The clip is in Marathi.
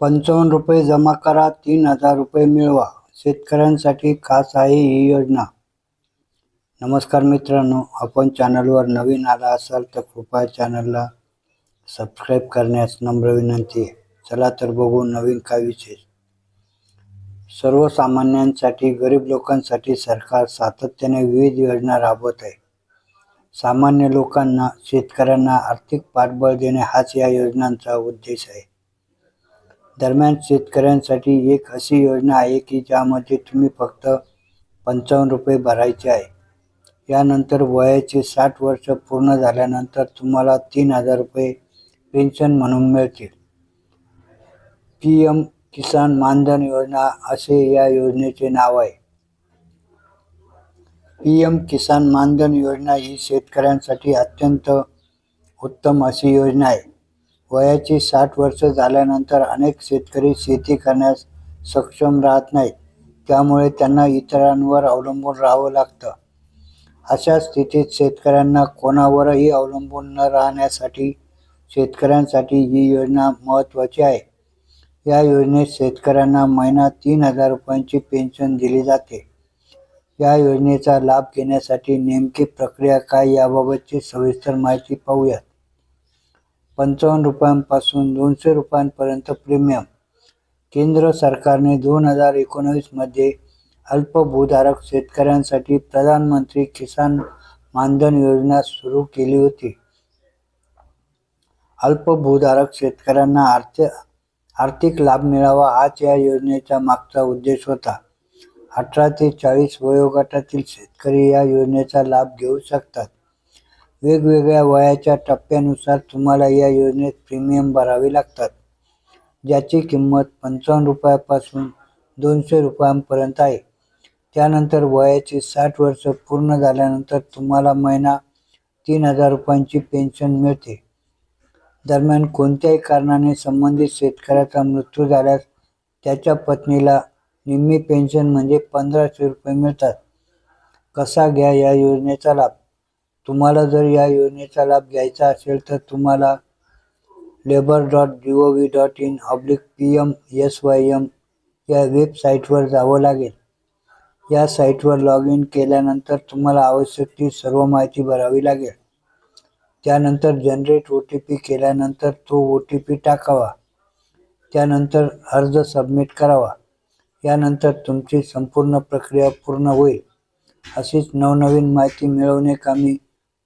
पंचावन्न रुपये जमा करा तीन हजार रुपये मिळवा. शेतकऱ्यांसाठी खास आहे ही योजना. नमस्कार मित्रांनो आपण चॅनलवर नवीन आला असाल तर कृपया चॅनलला सबस्क्राईब करण्यास नम्र विनंती आहे. चला तर बघू नवीन काय विशेष. सर्वसामान्यांसाठी गरीब लोकांसाठी सरकार सातत्याने विविध योजना राबवत आहे. सामान्य लोकांना शेतकऱ्यांना आर्थिक पाठबळ देणे हाच या योजनांचा उद्देश आहे. दरम्यान शेतकऱ्यांसाठी एक अशी योजना आहे की ज्यामध्ये तुम्ही फक्त पंचावन्न रुपये भरायचे आहे. यानंतर वयाचे साठ वर्ष पूर्ण झाल्यानंतर तुम्हाला तीन हजार रुपये पेन्शन म्हणून मिळतील. पी एम किसान मानधन योजना असे या योजनेचे नाव आहे. पी एम किसान मानधन योजना ही शेतकऱ्यांसाठी अत्यंत उत्तम अशी योजना आहे. वयाची साठ वर्ष झाल्यानंतर अनेक शेतकरी शेती करण्यास सक्षम राहत नाहीत. त्यामुळे त्यांना इतरांवर अवलंबून राहावं लागतं. अशा स्थितीत शेतकऱ्यांना कोणावरही अवलंबून न राहण्यासाठी शेतकऱ्यांसाठी ही योजना महत्त्वाची आहे. या योजनेत शेतकऱ्यांना महिना तीन हजार रुपयांची पेन्शन दिली जाते. या योजनेचा लाभ घेण्यासाठी नेमकी प्रक्रिया काय याबाबतची सविस्तर माहिती पाहूयात. पंचावन्न रुपयांपासून दोनशे रुपयांपर्यंत प्रीमियम केंद्र सरकारने दोन हजार एकोणावीसमध्ये अल्पभूधारक शेतकऱ्यांसाठी प्रधानमंत्री किसान मानधन योजना सुरू केली होती. अल्पभूधारक शेतकऱ्यांना आर्थिक आर्थिक लाभ मिळावा हाच या योजनेचा मागचा उद्देश होता. अठरा ते चाळीस वयोगटातील शेतकरी या योजनेचा लाभ घेऊ शकतात. वेगवेगळ्या वयाच्या टप्प्यानुसार तुम्हाला या योजनेत प्रीमियम भरावे लागतात. ज्याची किंमत पंचावन्न रुपयापासून दोनशे रुपयांपर्यंत आहे. त्यानंतर वयाची साठ वर्ष पूर्ण झाल्यानंतर तुम्हाला महिना तीन हजार रुपयांची पेन्शन मिळते. दरम्यान कोणत्याही कारणाने संबंधित शेतकऱ्याचा मृत्यू झाल्यास त्याच्या पत्नीला निम्मी पेन्शन म्हणजे पंधराशे रुपये मिळतात. कसा घ्या या योजनेचा लाभ? तुम्हाला जर या योजनेचा लाभ घ्यायचा असेल तर तुम्हाला labour dot G O V dot in oblique P M S Y M या वेबसाईटवर जावं लागेल. या साईटवर लॉग इन केल्यानंतर तुम्हाला आवश्यक ती सर्व माहिती भरावी लागेल. त्यानंतर जनरेट ओ टी पी केल्यानंतर तो ओ टी पी टाकावा. त्यानंतर अर्ज सबमिट करावा. यानंतर तुमची संपूर्ण प्रक्रिया पूर्ण होईल. अशीच नवनवीन माहिती मिळवणे कामी